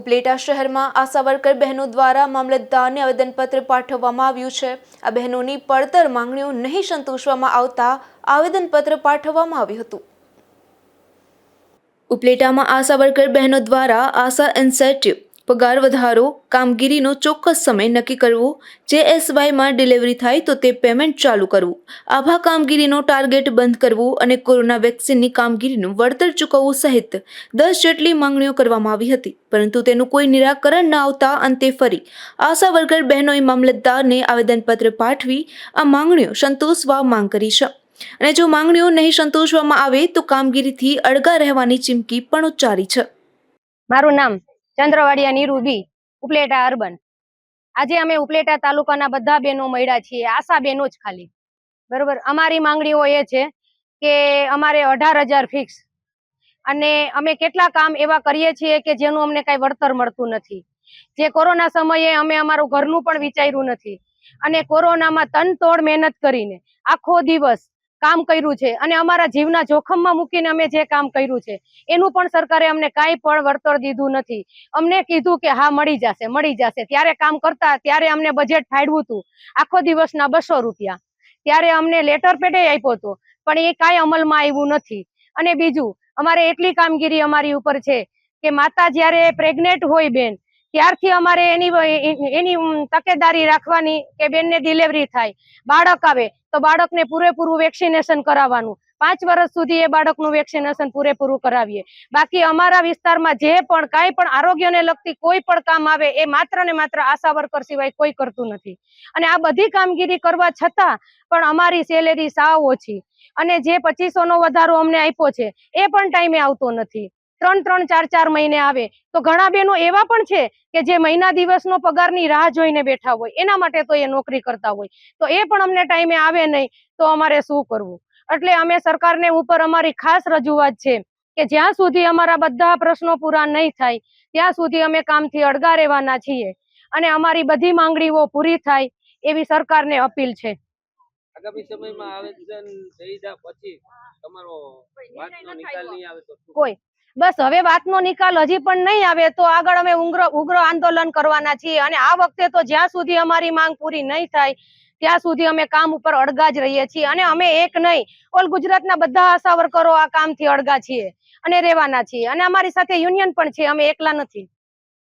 ઉપલેટા શહેરમાં આશા વર્કર બહેનો દ્વારા મામલતદારને આવેદનપત્ર પાઠવવામાં આવ્યું છે. આ બહેનોની પડતર માંગણીઓ નહીં સંતોષવામાં આવતા આવેદનપત્ર પાઠવવામાં આવ્યું હતું. ઉપલેટામાં આશા વર્કર બહેનો દ્વારા આશા ઇન્સેન્ટિવ પગાર વધારો, કામગીરીનો ચોક્કસ સમય નક્કી કરવો, જે એસવાયમાં ડિલિવરી થાય તો તે પેમેન્ટ ચાલુ કરવું, આભા કામગીરીનો ટાર્ગેટ બંધ કરવું અને કોરોના વેક્સિનની કામગીરીનું વળતર ચૂકવવું સહિત દસ જેટલી માંગણીઓ કરવામાં આવી હતી, પરંતુ તેનું કોઈ નિરાકરણ ન આવતા અંતે ફરી આશા વર્કર બહેનોએ મામલતદારને આવેદનપત્ર પાઠવી આ માંગણીઓ સંતોષવા માંગ કરી છે. અને જો માંગણીઓ નહીં સંતોષવામાં આવે તો કામગીરીથી અળગા રહેવાની ચીમકી પણ ઉચ્ચારી છે. મારું નામ ચંદ્રવાડિયા નીરુ બી ઉપલેટા અર્બન. આજે અમે ઉપલેટા તાલુકાના બધા બહેનો મળ્યા છીએ, આશા બહેનો જ ખાલી. બરોબર? અમારી માંગણીઓ એ છે કે અમારે અઢાર હજાર ફિક્સ અને અમે કેટલા કામ એવા કરીએ છીએ કે જેનું અમને કઈ વળતર મળતું નથી. જે કોરોના સમયે અમે અમારું ઘરનું પણ વિચાર્યું નથી. અને કોરોનામાં તનતોડ મહેનત કરીને આખો દિવસ કામ કર્યું છે અને અમારા જીવના જોખમમાં મૂકીને અમે જે કામ કર્યું છે, એનું પણ સરકારે અમને કાંઈ પણ વળતર દીધું નથી. અમને કીધું કે હા, મળી જશે મળી જશે. ત્યારે કામ કરતા, ત્યારે અમને બજેટ ફાડવું હતું. આખો દિવસના બસો રૂપિયા. ત્યારે અમને લેટર પેટે આપ્યો હતો, પણ એ કાંઈ અમલમાં આવ્યું નથી. અને બીજું, અમારે એટલી કામગીરી અમારી ઉપર છે કે માતા જ્યારે પ્રેગ્નેન્ટ હોય બેન ત્યારથી અમારે એની એની તકેદારી રાખવાની કે બેનને ડિલિવરી થાય. બાળક આવે તો બાળકને પૂરેપૂરું વેક્સિનેશન કરાવવાનું. પાંચ વર્ષ સુધી એ બાળકનું વેક્સિનેશન પૂરેપૂરું કરાવીએ. બાકી અમારા વિસ્તારમાં જે પણ કાંઈ પણ આરોગ્યને લગતી કોઈ પણ કામ આવે એ માત્ર ને માત્ર આશા વર્કર સિવાય કોઈ કરતું નથી. અને આ બધી કામગીરી કરવા છતાં પણ અમારી સેલેરી સાવ ઓછી. અને જે પચીસો નો વધારો અમને આપ્યો છે, એ પણ ટાઈમે આવતો નથી. ત્રણ ત્રણ ચાર ચાર મહિને આવે. તો ઘણા બહેનો એવા પણ છે કે જે મહિના દિવસનો પગારની રાહ જોઈને બેઠા હોય. એના માટે તો એ નોકરી કરતા હોય. તો એ પણ અમને ટાઈમે આવે નહીં તો અમારે શું કરવું? એટલે અમે સરકારને ઉપર અમારી ખાસ રજૂઆત છે કે જ્યાં સુધી અમારા બધા પ્રશ્નો પૂરા નહીં થાય ત્યાં સુધી અમે કામથી અળગા રહેવાના છીએ અને અમારી બધી માંગણીઓ પૂરી થાય એવી સરકારને અપીલ છે. આગામી સમયમાં આવેદન દઈ પછી તમારો વાતનો નિકાલ નહીં આવે તો કોઈ બસ હવે વાતનો નિકાલ હજી પણ નહીં આવે તો આગળ અમે ઉગ્ર આંદોલન કરવાના છીએ. અને આ વખતે તો જ્યાં સુધી અમારી માંગ પૂરી નહીં થાય, ત્યાં સુધી અમે કામ ઉપર અડગા જ રહીએ છીએ. અને અમે એક નહીં, ઓલ ગુજરાતના બધા આશા વર્કરો આ કામથી અડગા છીએ અને રહેવાના છીએ. અને અમારી સાથે યુનિયન પણ છે, અમે એકલા નથી.